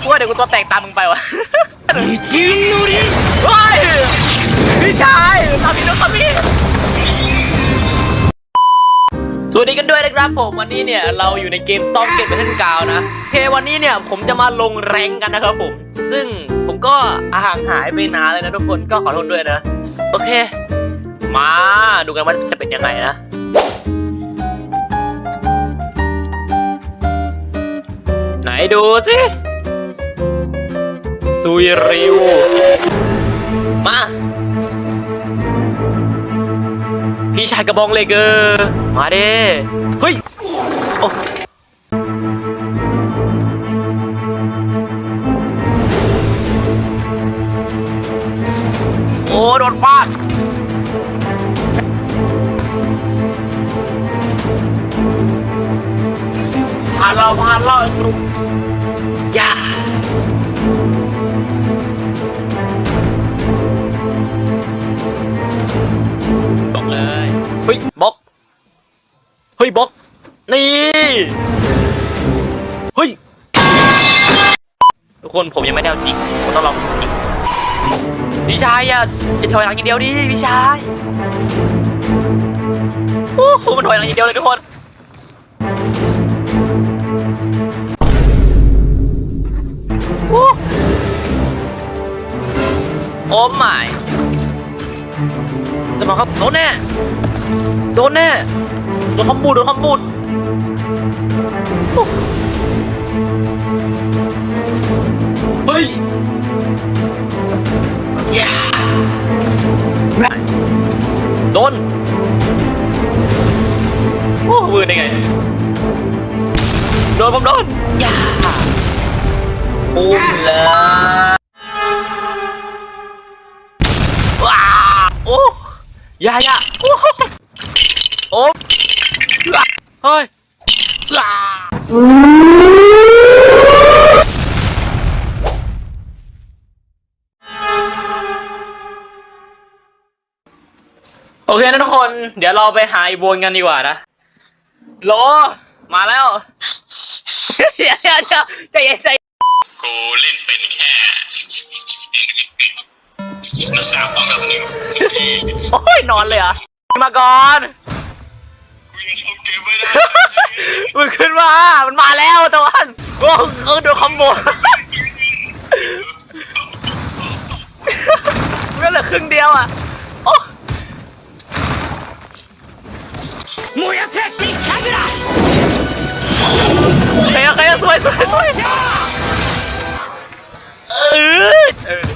กูว่าเดี๋ยวกูตัวแตกตามมึงไปวะนิจิโนริเฮ้ยพี่ชายทำอีกแล้วครับพี่สวัสดีกันด้วยนะครับผมวันนี้เนี่ยเราอยู่ในเกม Storm Gate Battle Ground นะเควันนี้เนี่ยผมจะมาลงแรงกันนะครับผม ซึ่งผมก็ห่างหายไปนานเลยนะทุกคนก็ขอโทษด้วยนะ โอเค มาดูกันว่าจะเป็นยังไงนะ ดูสิซุยริว มา พี่ชายกระบองเหลยเกอร์มาเด้เฮ้ยโอ้โอ้โดนฟาดผ่านเราผ่านเราไเฮ้ยบล็อก นี่ เฮ้ย ทุกคนผมยังไม่ได้เอาจริงผมต้องลองจริงพี่ชายอย่าอย่าถอยหลังอย่างเดียวดิพี่ชายโอ้โหมันถอยหลังอย่างเดียวเลยทุกคนโอ้โอ้ไม่จะมาครับโดนแน่โดนแน่ โดนคอมบูดโดนคอมบูดเฮ้ยย่าโดน โอ้มือได้ไง โดนผมโดนย่าปุ้มเลยว้าโอ้ยายาโอ้โอ้ เฮ้ยว้าโอเคนะทุกคน เดี๋ยวเราไปหาอีโบนกันดีกว่านะโหลมาแล้ว เดี๋ยวเดี๋ยวเดี๋ยวใจเย็นใจกูเล่นเป็นแค่นักสาวต้องกับหนึ่งสิบทีโอ้ยนอนเลยเหรอะมาก่อนกูยังทำเกมไม่ได้มันขึ้นมา มันมาแล้วตะวันโอ้เออดูคอมโบมันเหลือครึ่งเดียวอะ โอ้มูยาเซกิคาเกระเฮ้ยเฮ้ยสวยสวยสวยเออเออ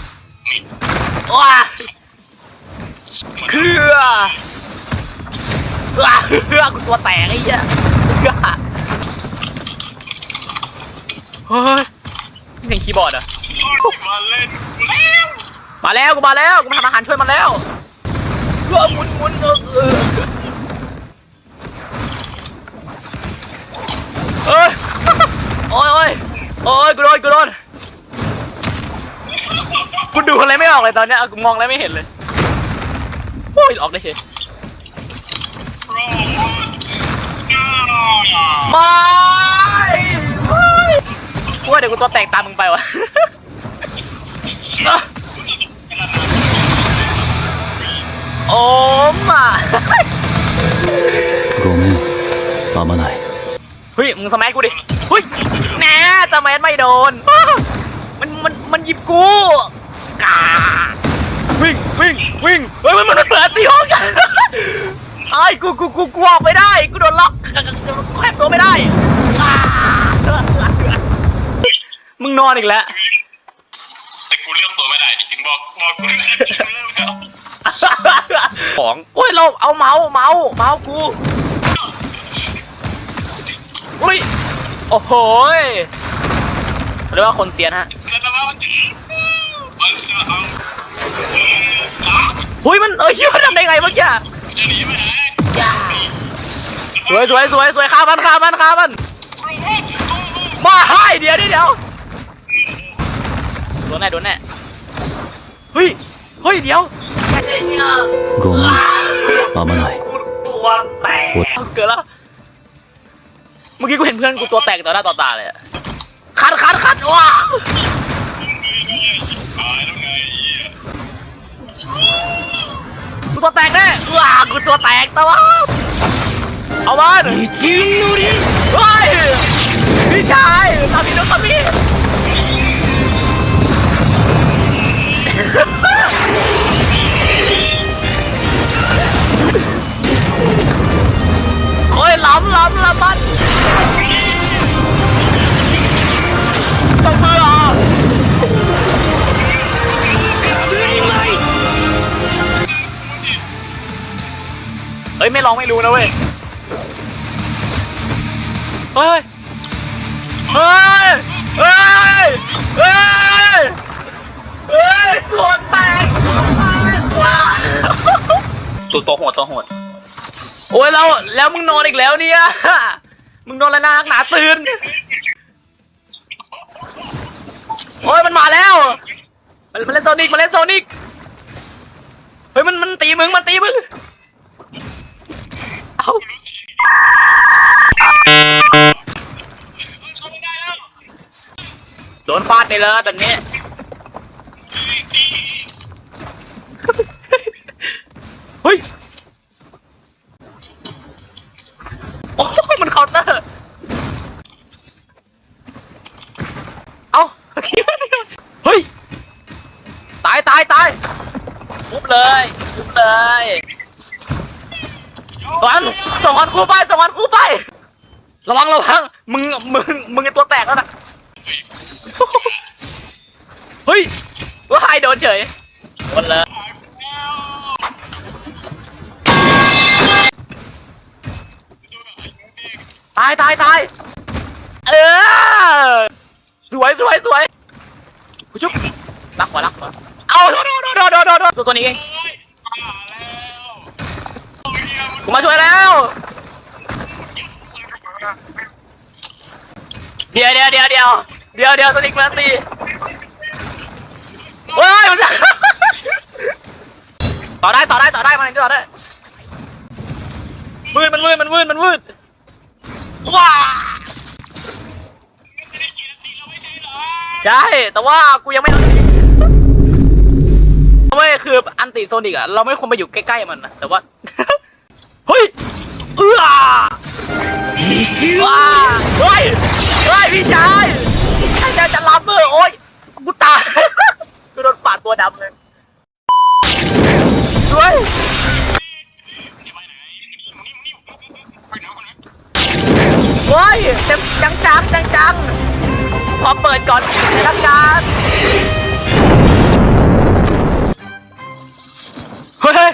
ว้าคือ ว้าคือกูตัวแตกไอ้เหี้ยคือเฮ้ยเสียงคีย์บอร์ดเหรอะมาเล่นกูแล้วมาแล้วกูมาแล้วกูมาทำอาหารช่วยมันแล้วเออหมุนหมุนเออเออเอ้ยโอ้ยโอ้ยโอ้ยกูโดนกูโดนกูดูอะไรไม่ออกเลยตอนเนี้ยกูมองอะไรไม่เห็นเลยโอ้ยออกได้เฉย ไม่ไม่กูว่าเดี๋ยวกูตัวแตกตามมึงไปวะ โอ้มา ごめん合わない เฮ้ย มึงสมัยกูดิ เฮ้ยแน่สมัยไม่โดน มัน มัน มันหยิบกูกาวิ่ง วิ่ง วิ่ง เฮ้ย มัน มันเปิดตีห้องกัน ไอ้ยกูกูกูกูออกไม่ได้ กูโดนล็อกแคบตัวไม่ได้อ่ามึงนอนอีกแล้ว แต่กูเลือกตัวไม่ได้ดิถึงบอกบอกกูเลือกเริ่มแล้วของโอ้ยเราเอาเมาส์เมาส์เมาส์กูอุ้ยโอ้โหยเรียกว่าคนเซียนฮะจะทำว่ามันจะมันจะเอาเออครับหุยมันเอ้ยมันทำได้ไงเมื่อกี้จะหนีไปไหน สวยสวยสวยสวยฆ่ามันฆ่ามันฆ่ามัน มาให้เดี๋ยวเดี๋ยวเดี๋ยวโดนแน่โดนแน่เฮ้ย เฮ้ย เดี๋ยว ごめん合わない ตัวแตกเกิดแล้ว เมื่อกี้กูเห็นเพื่อนกูตัวแตกต่อหน้าต่อตาเลยอะ คัดคัดคัดว้า ตายแล้วไงเหี้ย กูตัวแตกแน่ว้ากูตัวแตกแต่ว่า เอามันจินนูริเฮ้ยพี่ชายทำพี่น้องพี่โอ้ยล้ำล้ำล้มันต้องเพื่อเอ้ยไม่ลองไม่รู้นะเว้ย เฮ้ย เฮ้ย เฮ้ย เฮ้ย เฮ้ยตัวแตกตัวแตกว้าตัวตัวโหดตัวโหด โอ้ยแล้วแล้วมึงนอนอีกแล้วเนี่ย มึงนอนแล้วนะนักหนาตื่น โอ้ยมันมาแล้ว มันมันเล่นโซนิกมันเล่นโซนิก เฮ้ยมันมันตีมึงมันตีมึง เอ้า โดนฟาดไป เลยแบบนี้ เฮ้ย โอ้ยมันเคาน์เตอร์ เอ้าโอเคเฮ้ย ตายตายตายปุ๊บเลยปุ๊บเลยสอนส่งอันคู่ไปส่งอันคู่ไประวังระวังมึงมึงมึงไอตัวแตกแล้วนะ เฮ้ยว่าไฮโดนเฉยหมดเลยตายตายตายเออสวยสวยสวยชุบรักกว่ารักกว่าเอาโดนโดนโดนโดนโดนโดนตัวตัวนี้เองโอ้ยมายมันกูมาช่วยแล้วเดี๋ยวเดี๋ยวเดี๋ยวเดี๋ยวเดี๋ยวเดี๋ยวสนิกมาตี เฮ้ยมันจะ ต่อได้ต่อได้ต่อได้มันต่อได้มืดมันมืดมันมืดมันมืดว้าใช่แต่ว่ากูยังไม่เว้ยคืออันติโซนิกอะเราไม่ควรไปอยู่ใกล้ๆมันนะแต่ว่าเฮ้ยเอื้อว้าเฮ้ยเฮ้ยพี่ชายใครจะจะรับมือโอ๊ยกูตาย ขอเปิดก่อนละกันเฮ้ยเฮ้ย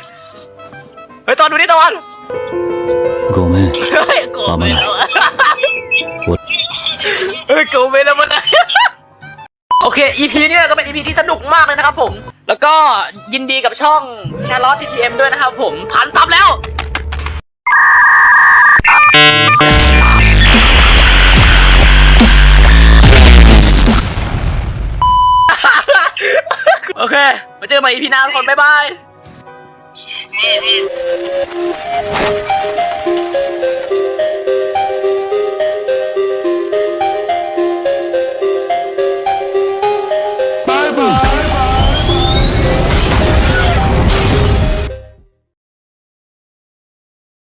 เฮ้ยตอนดูนี่ตอน ごめん เฮ้ยโกรธไปแล้วอะ お เฮ้ยโกรธไปแล้วมัน โอเค EP เนี่ยก็เป็น EP ที่สนุกมากเลยนะครับผม แล้วก็ยินดีกับช่องแชร์ลอต TTM ด้วยนะครับผมพันซับแล้ว มาเจอกันใหม่พี่น้าทุกคนบ๊ายบาย นี่นี่